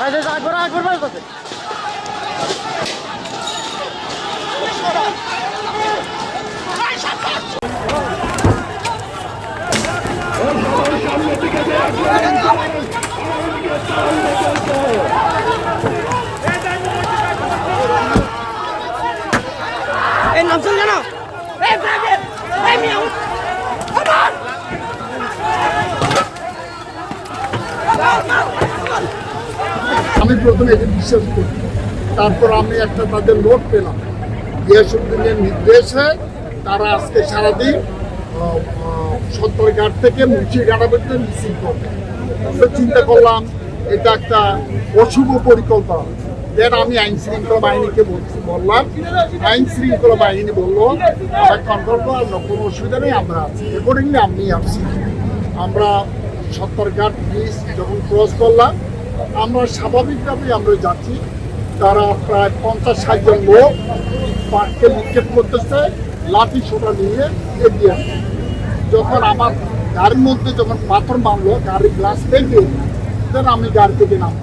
আকবর আকবর বাস আছে এই। আমি প্রথমে এটি বিশ্বাস করি। তারপর আমি একটা তাদের লোক পেলাম। গিয়াসুদ্দিনের নির্দেশে তারা আজকে সারাদিন সত্তরঘাট থেকে মুন্সিঘাটা পর্যন্ত মিছিল করবে। চিন্তা করলাম, এটা একটা অশুভ পরিকল্পনা। দেন আমি আইন শৃঙ্খলা বাহিনীকে বললাম, আইন শৃঙ্খলা বাহিনী বলল, আমরা কন্ট্রোল করার কোনো অসুবিধা নেই, আমরা আছি। অ্যাকর্ডিংলি আমি আসছি। আমরা সত্তরঘাট ব্রিজ যখন ক্রস করলাম আমরা স্বাভাবিকভাবেই আমরা যাচ্ছি। তারা প্রায় পঞ্চাশ ষাট জন লোক পার্ককে নিক্ষেপ করতেছে, লাঠি সোটা নিয়ে এগিয়ে আসছে। যখন আমার গাড়ির মধ্যে যখন পাথর মারলো, গাড়ির গ্লাস ভেঙে দেন আমি গাড়ি থেকে নাম